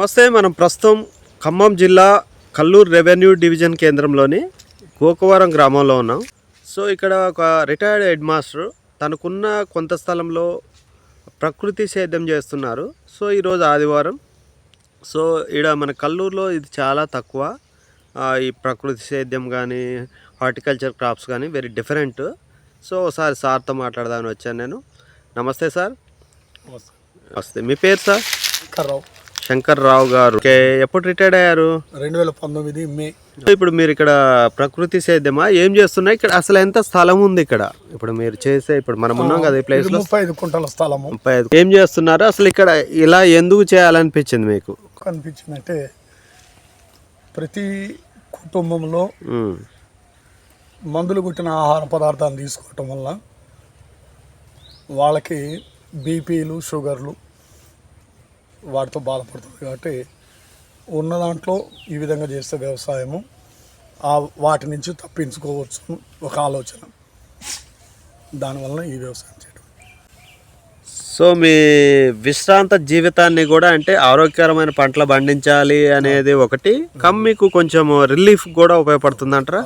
నమస్తే మనం ప్రస్తుతం ఖమ్మం జిల్లా కల్లూరు రెవెన్యూ డివిజన్ కేంద్రంలోని గోకవరం గ్రామంలో ఉన్నాం. సో ఇక్కడ ఒక రిటైర్డ్ హెడ్ మాస్టర్ తనకున్న కొంత స్థలంలో ప్రకృతి సేద్యం చేస్తున్నారు. సో ఈరోజు ఆదివారం. సో ఈడ మన కల్లూరులో ఇది చాలా తక్కువ. ఈ ప్రకృతి సేద్యం కానీ హార్టికల్చర్ క్రాప్స్ కానీ వెరీ డిఫరెంట్. సో ఒకసారి సార్తో మాట్లాడదామని వచ్చాను నేను. నమస్తే సార్. నమస్తే. మీ పేరు సార్? కర్రావు. శంకర్ రావు గారు ఎప్పుడు రిటైర్డ్ అయ్యారు? రెండు వేల పంతొమ్మిది మే. ఇప్పుడు మీరు ఇక్కడ ప్రకృతి సేద్యమా? ఏం చేస్తున్నా ఇక్కడ అసలు ఎంత స్థలం ఉంది ఇక్కడ? ఇప్పుడు మీరు చేసే ఇప్పుడు మనం ఉన్నాం కదా ఈ ప్లేస్లో. ముప్పై ఐదు కుంటల స్థలము. ముప్పై ఐదు. ఏం చేస్తున్నారు? అసలు ఇక్కడ ఇలా ఎందుకు చేయాలనిపించింది మీకు? కనిపించిందంటే ప్రతి కుటుంబంలో మందులు కొట్టిన ఆహార పదార్థాలు తీసుకోవటం వల్ల వాళ్ళకి బీపీలు షుగర్లు వాటితో బాధపడుతుంది కాబట్టి ఉన్న దాంట్లో ఈ విధంగా చేస్తే వ్యవసాయము ఆ వాటి నుంచి తప్పించుకోవచ్చు ఒక ఆలోచన. దానివల్ల ఈ వ్యవసాయం చేయడం సో మీ విశ్రాంత జీవితాన్ని కూడా అంటే ఆరోగ్యకరమైన పంటలు పండించాలి అనేది ఒకటి కమ్ మీకు కొంచెం రిలీఫ్ కూడా ఉపయోగపడుతుంది అంటారా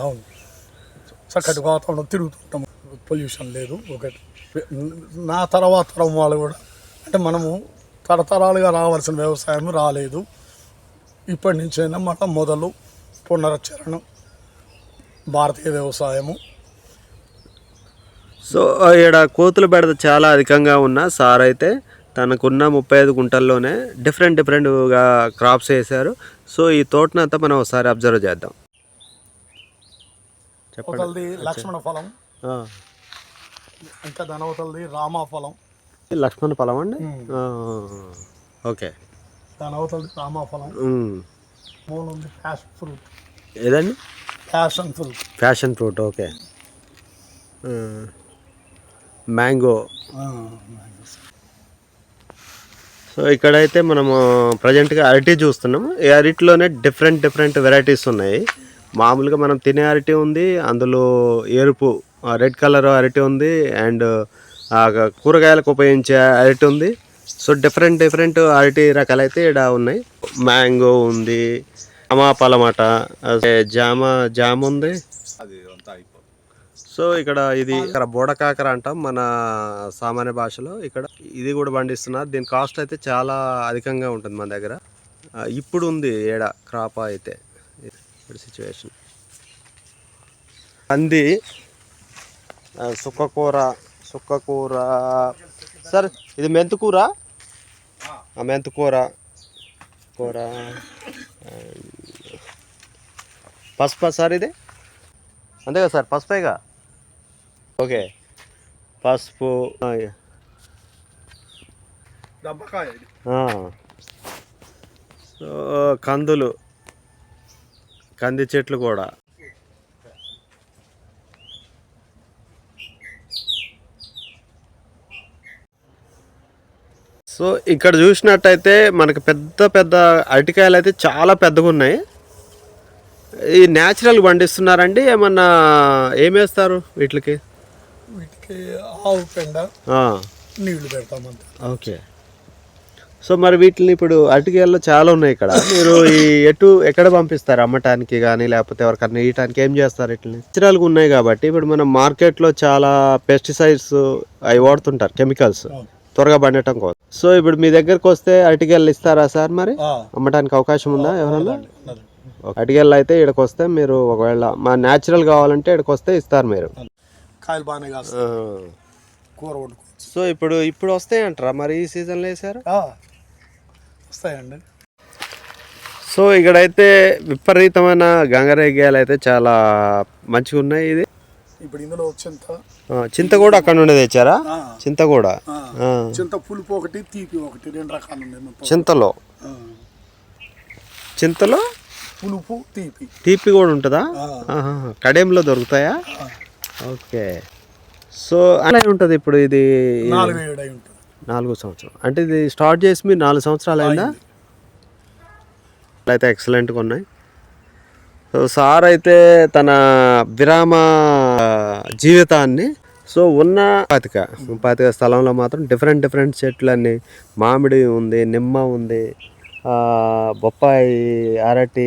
చక్కటి వాతావరణం తిరుగుతుంటాం. పొల్యూషన్ లేదు ఒకటి. నా తర్వాత తరం వాళ్ళు కూడా అంటే మనము తరతరాలుగా రావాల్సిన వ్యవసాయం రాలేదు. ఇప్పటి నుంచైనా మళ్ళీ మొదలు పునరుచ్చరణ భారతీయ వ్యవసాయము. సో ఇక్కడ కోతుల బెడద చాలా అధికంగా ఉన్న సార్ అయితే తనకున్న ముప్పై ఐదు గుంటల్లోనే డిఫరెంట్ డిఫరెంట్గా క్రాప్స్ వేశారు. సో ఈ తోటనంతా మనం ఒకసారి అబ్జర్వ్ చేద్దాం. చెప్పండి. లక్ష్మణ ఫలం ఇంకా ధనవతలది రామా ఫలం. లక్ష్మణ ఫలం అండి. ఓకే. ఉంది ప్యాషన్ ఫ్రూట్ ఏదండి? Passion fruit fashion fruit okay. Mango so ఇక్కడైతే మనము ప్రజెంట్గా అరటి చూస్తున్నాము. ఈ అరటిలోనే డిఫరెంట్ డిఫరెంట్ వెరైటీస్ ఉన్నాయి. మామూలుగా మనం తినే అరటి ఉంది అందులో ఎరుపు రెడ్ కలర్ అరటి ఉంది అండ్ కూరగాయలకు ఉపయోగించే అరటి ఉంది. సో డిఫరెంట్ డిఫరెంట్ అరటి రకాలైతే ఇక్కడ ఉన్నాయి. మ్యాంగో ఉంది జామ పలమట అదే జామ జామ ఉంది. సో ఇక్కడ ఇది ఇక్కడ బోడకాకర అంటాం మన సామాన్య భాషలో. ఇక్కడ ఇది కూడా పండిస్తున్నారు. దీని కాస్ట్ అయితే చాలా అధికంగా ఉంటుంది మన దగ్గర. ఇప్పుడు ఉంది ఏడ క్రాప్ అయితే. ఇప్పుడు సిచ్యువేషన్ కంది ఆ, సుక్కకూర సుక్కకూర సార్ ఇది మెంతుకూర ఆ, మెంతుకూర కూర. and పసుపా సార్ ఇది? అంతే కదా సార్ పసుపేగా? ఓకే. పసుపు. సో కందులు. కంది చెట్లు కూడా. సో ఇక్కడ చూసినట్టయితే మనకి పెద్ద పెద్ద అరటికాయలు అయితే చాలా పెద్దగా ఉన్నాయి. ఈ న్యాచురల్ పండిస్తున్నారండి ఏమన్నా ఏమేస్తారు వీటికి? వీటికి ఆవు పెండ. నీళ్ళు ఓకే. సో మరి వీటిని ఇప్పుడు అరటికాయల్లో చాలా ఉన్నాయి ఇక్కడ. మీరు ఈ ఎటు ఎక్కడ పంపిస్తారు అమ్మటానికి కానీ లేకపోతే ఎవరికన్నా ఇయటానికి ఏం చేస్తారు వీటిని? నేచురల్గా ఉన్నాయి కాబట్టి ఇప్పుడు మనం మార్కెట్లో చాలా పెస్టిసైడ్స్ అవి వాడుతుంటారు కెమికల్స్. త్వరగా పండటం కోసం. సో ఇప్పుడు మీ దగ్గరకు వస్తే అరటికాయలు ఇస్తారా సార్ మరి? అమ్మటానికి అవకాశం ఉందా ఎవరన్నా. అరటికాయలు అయితే ఇక్కడికి వస్తే మీరు ఒకవేళ మా న్యాచురల్ కావాలంటే ఇక్కడికి వస్తే ఇస్తారు మీరు. కాయలు బాగానే కాస్తాయి. కూర వండుకోవచ్చు. సో ఇప్పుడు ఇప్పుడు వస్తాయి అంటారా మరి ఈ సీజన్లో వేసారు వస్తాయండి. సో ఇక్కడైతే విపరీతమైన గంగరేగ్యాలు అయితే చాలా మంచిగా ఉన్నాయి ఇది. ఇప్పుడు ఇందులో చింత. చింత కూడా అక్కడ నుండి తెచ్చారా? చింత కూడా చింత పులుపు ఒకటి తీపి ఒకటి రెండు రకాలు ఉన్నాయి చింతలో? చింతలో? పులుపు తీపి. తీపి కూడా ఉంటుందా? కడేంలో దొరుకుతాయా? ఓకే. సో అలా ఉంటుంది ఇప్పుడు ఇది? నాలుగో సంవత్సరం అంటే ఇది స్టార్ట్ చేసి మీరు నాలుగు సంవత్సరాలు అయిందా? అయితే ఎక్సలెంట్గా ఉన్నాయి. సో సార్ అయితే తన విరామ జీవితాన్ని సో ఉన్న పాతిక పాతిక స్థలంలో మాత్రం డిఫరెంట్ డిఫరెంట్ చెట్లు అన్ని మామిడి ఉంది నిమ్మ ఉంది బొప్పాయి అరటి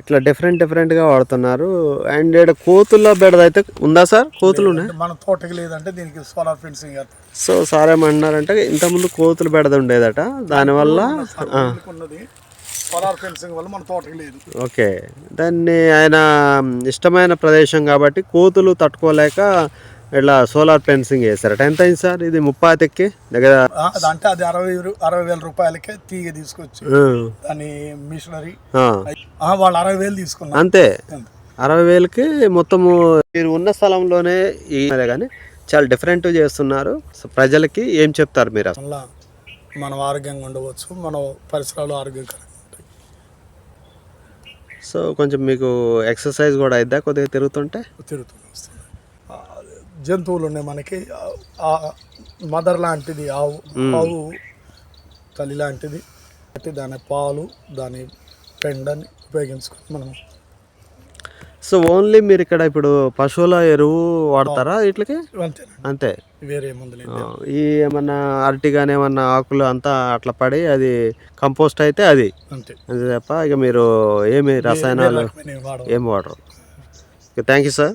ఇట్లా డిఫరెంట్ డిఫరెంట్గా వాడుతున్నారు. అండ్ ఇక్కడ కోతుల బెడద అయితే ఉందా సార్? కోతులు ఉన్నాయి? మన తోటకి లేదంటే దీనికి సోలార్ ఫెన్సింగ్. సో సార్ ఏమన్నారంటే ఇంతకుముందు కోతులు బెడద ఉండేదట దానివల్ల సోలార్ ఫెన్సింగ్ వల్ల మన తోటకి లేదు. ఓకే. దాన్ని ఆయన ఇష్టమైన ప్రదేశం కాబట్టి కోతులు తట్టుకోలేక ఇట్లా సోలార్ ఫెన్సింగ్ వేశారట ఎంత అయింది సార్? ఇది ముప్పాతికి దగ్గర? ఆ, అది అంటే అది అరవై అరవై వేల రూపాయలకే తీగ తీసుకొచ్చి దాని మిషనరీ వాళ్ళు అరవై వేలు తీసుకున్నారు. అంతే. అరవై వేలకి మొత్తము మీరు ఉన్న స్థలంలోనే ఈ కానీ చాలా డిఫరెంట్ చేస్తున్నారు. ప్రజలకి ఏం చెప్తారు మీరు? మనం ఆరోగ్యంగా ఉండవచ్చు మన పరిసరాలు ఆరోగ్యకరంగా సో కొంచెం మీకు ఎక్సర్సైజ్ కూడా అయిద్దా కొద్దిగా తిరుగుతుంటే? తిరుగుతూ వస్తుంది ఆ, జంతువులు ఉన్నాయి మనకి. మదర్ లాంటిది ఆవు ఆవు తల్లి లాంటిది. దాని పాలు దాని పెండని ఉపయోగించుకొని మనం సో ఓన్లీ మీరు ఇక్కడ ఇప్పుడు పశువుల ఎరువు వాడతారా వీటికి? అంతే. వేరే ఈ ఏమన్నా అరటి కానీ ఏమన్నా ఆకులు అంతా అట్లా పడి అది కంపోస్ట్ అయితే అది. అంతే. తప్ప ఇక మీరు ఏమి రసాయనాలు రకమైనవి వాడవు ఏం వాడరు. Thank you sir.